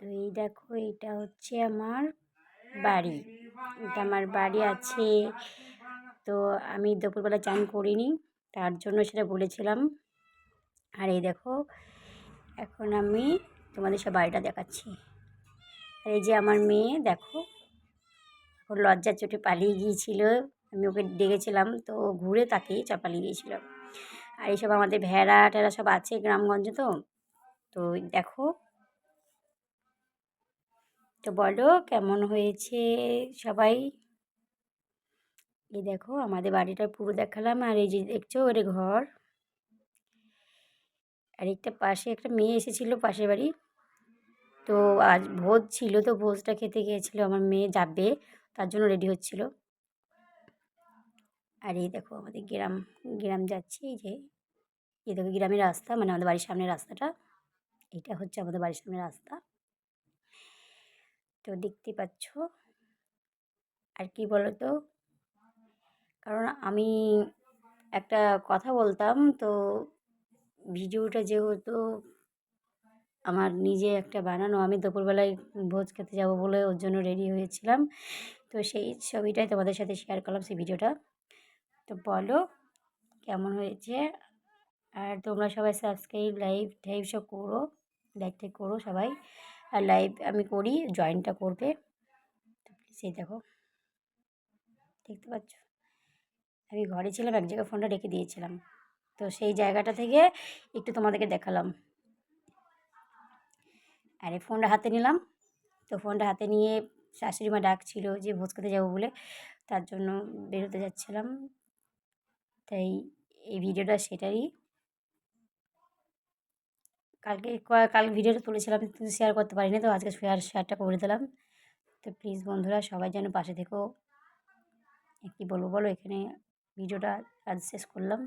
তো এই দেখো, এটা হচ্ছে আমার বাড়ি। এটা আমার বাড়ি আছে। তো আমি দুপুরবেলা চান করিনি, তার জন্য সেটা বলেছিলাম। আর এই দেখো, এখন আমি তোমাদের সব বাড়িটা দেখাচ্ছি। আর এই যে আমার মেয়ে, দেখো ওর লজ্জার চোটে পালিয়ে গিয়েছিল। আমি ওকে ডেকেছিলাম, তো ঘুরে তাকে চ পালিয়ে গিয়েছিল। আর এইসব আমাদের ভেড়া টেরা সব আছে গ্রামগঞ্জে তো। তো দেখো তো বলো, কেমন হয়েছে সবাই? এই দেখো, আমাদের বাড়িটা পুরো দেখালাম, আর এই যে দেখছ, ওরে ঘর। আর একটা পাশে একটা মেয়ে এসেছিল পাশের বাড়ি। তো আজ ভোজ ছিল, তো ভোজটা খেতে গিয়েছিল, আমার মেয়ে যাবে, তার জন্য রেডি হচ্ছিল। আর এই দেখো, আমাদের গ্রাম গ্রাম যাচ্ছি, এই যে, এই দেখো, গ্রামের রাস্তা মানে আমাদের বাড়ির সামনের রাস্তাটা। এটা হচ্ছে আমাদের বাড়ির সামনের রাস্তা। তো দেখতে পাচ্ছ। আর কি বলো তো কারণ আমি একটা কথা বলতাম তো ভিডিওটা যেহেতু আমার নিজে একটা বানানো, আমি দুপুরবেলায় ভোজ খেতে যাব বলে ওর জন্য রেডি হয়েছিলাম। তো সেই ছবিটাই তোমাদের সাথে শেয়ার করলাম সেই ভিডিওটা। তো বলো, কেমন হয়েছে? আর তোমরা সবাই সাবস্ক্রাইব লাইভ টাইভ সব করো লাইক টাইক করো সবাই। লাইভ আমি করি জয়েনটা করবে। সেই দেখো। দেখতে পাচ্ছ? আমি ঘরে ছিলাম, এক জায়গায় ফোনটা রেখে দিয়েছিলাম। তো সেই জায়গাটা থেকে একটু তোমাদেরকে দেখালাম। আরে ফোনটা হাতে নিলাম। তো ফোনটা হাতে নিয়ে শাশুড়ি মা ডাকছিল যে ভোজ খেতে যাব বলে। তার জন্য বেরোতে যাচ্ছিলাম। তাই এই ভিডিওটা সেটারই কালকে কাল ভিডিওটা তুলেছিলাম, কিন্তু শেয়ার করতে পারিনি, তো আজকে শেয়ার শেয়ারটা করে দিলাম। তো প্লিজ বন্ধুরা, সবাই যেন পাশে থেকেও কী বলব বলো, এখানে ভিডিওটা আজ শেষ করলাম।